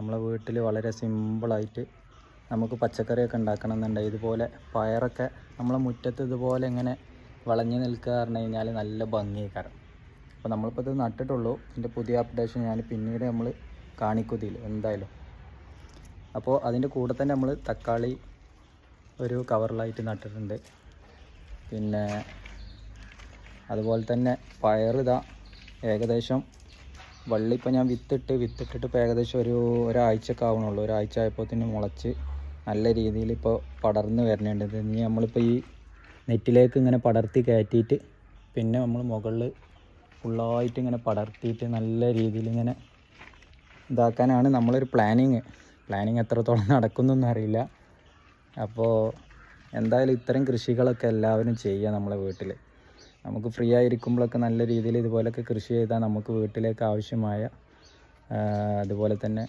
നമ്മളെ വീട്ടിൽ വളരെ സിമ്പിളായിട്ട് നമുക്ക് പച്ചക്കറിയൊക്കെ ഉണ്ടാക്കണം എന്നുണ്ടെങ്കിൽ ഇതുപോലെ പയറൊക്കെ നമ്മളെ മുറ്റത്ത് ഇതുപോലെ ഇങ്ങനെ വളഞ്ഞു നിൽക്കുക പറഞ്ഞു കഴിഞ്ഞാൽ നല്ല ഭംഗിയേക്കാരം. അപ്പോൾ നമ്മളിപ്പോൾ ഇത് നട്ടിട്ടുള്ളൂ. ഇതിന്റെ പുതിയ അപ്ഡേഷൻ ഞാൻ പിന്നീട് നമ്മൾ കാണിക്കുതിയിൽ എന്തായാലും. അപ്പോൾ അതിന്റെ കൂടെ തന്നെ നമ്മൾ തക്കാളി ഒരു കവറിലായിട്ട് നട്ടിട്ടുണ്ട്. പിന്നെ അതുപോലെ തന്നെ പയറിതാ ഏകദേശം വള്ളി ഇപ്പോൾ ഞാൻ വിത്തിട്ട് വിത്തിട്ടിട്ട് ഇപ്പോൾ ഏകദേശം ഒരു ഒരാഴ്ചയൊക്കെ ആവണുള്ളൂ. ഒരാഴ്ച ആയപ്പോൾ തന്നെ മുളച്ച് നല്ല രീതിയിൽ ഇപ്പോൾ പടർന്ന് വരുന്നുണ്ട് ഇത് ഇനി നമ്മളിപ്പോൾ ഈ നെറ്റിലേക്ക് ഇങ്ങനെ പടർത്തി കയറ്റിയിട്ട് പിന്നെ നമ്മൾ മുകളിൽ ഫുള്ളായിട്ട് ഇങ്ങനെ പടർത്തിയിട്ട് നല്ല രീതിയിൽ ഇങ്ങനെ ഇതാക്കാനാണ് നമ്മളൊരു പ്ലാനിങ് പ്ലാനിങ് എത്രത്തോളം നടക്കുന്നൊന്നും അറിയില്ല. അപ്പോൾ എന്തായാലും ഇത്തരം കൃഷികളൊക്കെ എല്ലാവരും ചെയ്യുക നമ്മളെ വീട്ടിൽ നമുക്ക് ഫ്രീ ആയിരിക്കുമ്പോഴൊക്കെ നല്ല രീതിയിൽ ഇതുപോലൊക്കെ കൃഷി ചെയ്താൽ നമുക്ക് വീട്ടിലേക്ക് ആവശ്യമായ അതുപോലെ തന്നെ